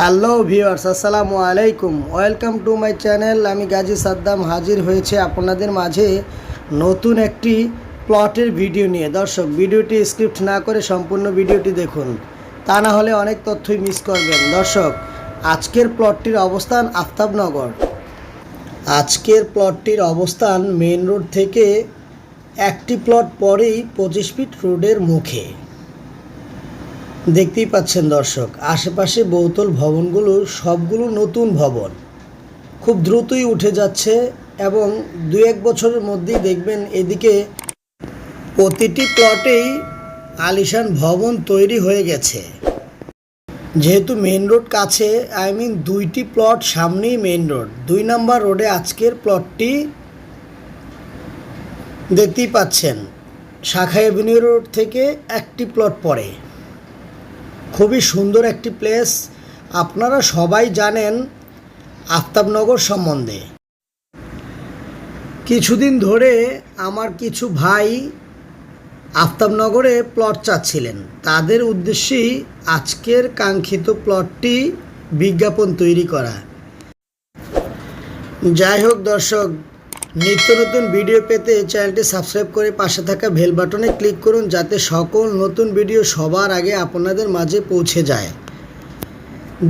Hello viewers, আসসালামু আলাইকুম। Welcome to my channel. আমি গাজী সাদ্দাম হাজির হয়েছে আপনাদের মাঝে নতুন একটি প্লটের ভিডিও নিয়ে। দর্শক, ভিডিওটি স্ক্রিপ্ট না করে সম্পূর্ণ ভিডিওটি দেখুন। তা না হলে অনেক তথ্যই মিস করবেন। দর্শক, আজকের প্লটটির অবস্থান আফতাবনগর। আজকের প্লটটির অবস্থান মেন রোড থেকে একটি প্লট পরেই পঁচিশ ফিট রোডের মুখে। দেখতেই পাচ্ছেন দর্শক, আশেপাশে বহুতল ভবনগুলো সবগুলো নতুন ভবন। খুব দ্রুতই উঠে যাচ্ছে এবং দু এক বছরের মধ্যেই দেখবেন এদিকে প্রতিটি প্লটেই আলিশান ভবন তৈরি হয়ে গেছে। যেহেতু মেন রোড কাছে, আই মিন দুইটি প্লট সামনেই মেন রোড। দুই নাম্বার রোডে আজকের প্লটটি দেখতেই পাচ্ছেন শাখা এভিনিউ রোড থেকে একটি প্লট পড়ে। খুবই সুন্দর একটি প্লেস আপনারা সবাই জানেন আফতাবনগর সম্বন্ধে। কিছুদিন ধরে আমার কিছু ভাই আফতাবনগরে প্লট চাচ্ছিলেন। তাদের উদ্দেশ্যেই আজকের কাঙ্ক্ষিত প্লটটি বিজ্ঞাপন তৈরি করা। যাই হোক দর্শক নিত্য নতুন ভিডিও পেতে চ্যানেলটি সাবস্ক্রাইব করে পাশে থাকা বেল বাটনে ক্লিক করুন যাতে সকল নতুন ভিডিও সবার আগে আপনাদের মাঝে পৌঁছে যায়।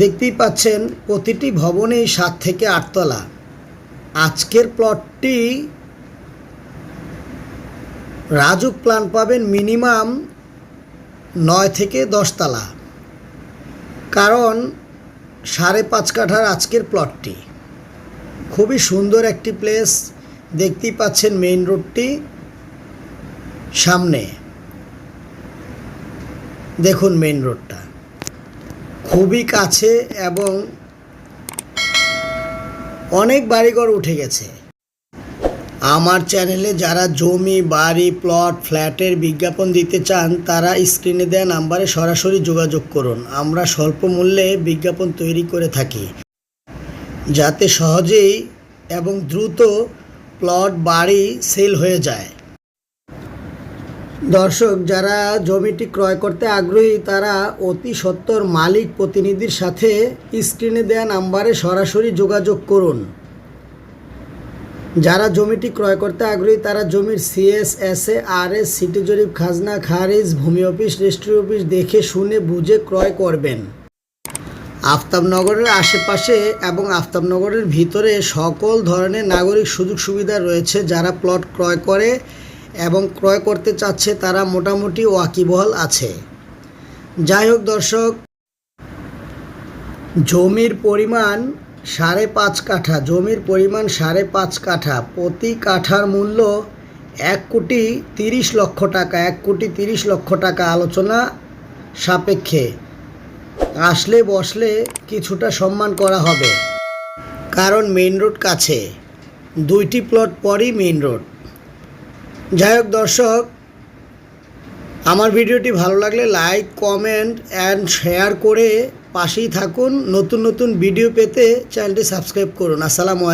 দেখতেই পাচ্ছেন, প্রতিটি ভবনেই সাত থেকে আটতলা আজকের প্লটটি রাজুক প্ল্যান পাবেন মিনিমাম নয় থেকে দশতলা কারণ সাড়ে পাঁচ কাঠার আজকের প্লটটি। খুবই সুন্দর একটি প্লেস দেখতেই পাচ্ছেন মেইন রোডটি সামনে। দেখুন মেইন রোডটা খুবই কাছে এবং অনেক বাড়িঘর উঠে গেছে। আমার চ্যানেলে যারা জমি, বাড়ি প্লট ফ্ল্যাটের বিজ্ঞাপন দিতে চান, তারা স্ক্রিনে দেওয়া নাম্বারে সরাসরি যোগাযোগ করুন। আমরা স্বল্প মূল্যে বিজ্ঞাপন তৈরি করে থাকি। যাতে সহজেই এবং দ্রুত প্লট বাড়ি সেল হয়ে যায়। দর্শক, যারা জমিটি ক্রয় করতে আগ্রহী, তারা অতি সত্বর মালিক প্রতিনিধির সাথে স্ক্রিনে দেওয়া নাম্বারে সরাসরি যোগাযোগ করুন। যারা জমিটি ক্রয় করতে আগ্রহী, তারা জমির CS S A R S city জরিপ, খাজনা, খারিজ, ভূমি অফিস, রেজিস্ট্রি অফিস দেখে শুনে বুঝে ক্রয় করবেন। আফতাবনগরের আশেপাশে এবং আফতাবনগরের ভিতরে সকল ধরনের নাগরিক সুযোগ সুবিধা রয়েছে যারা প্লট ক্রয় করে এবং ক্রয় করতে চাচ্ছে, তারা মোটামুটি ওয়াকিবহল আছে। যাই হোক দর্শক, জমির পরিমাণ সাড়ে পাঁচ কাঠা, জমির পরিমাণ সাড়ে পাঁচ কাঠা, প্রতি কাঠার মূল্য এক কোটি তিরিশ লক্ষ টাকা, এক কোটি তিরিশ লক্ষ টাকা আলোচনা সাপেক্ষে। আসলে বসলে কিছুটা সম্মান করা হবে। কারণ মেইন রোড কাছে। দুইটি প্লট পরই মেইন রোড। যাই হোক দর্শক, আমার ভিডিওটি ভালো লাগলে লাইক, কমেন্ট অ্যান্ড শেয়ার করে পাশেই থাকুন। নতুন নতুন ভিডিও পেতে চ্যানেলটি সাবস্ক্রাইব করুন। আসসালামু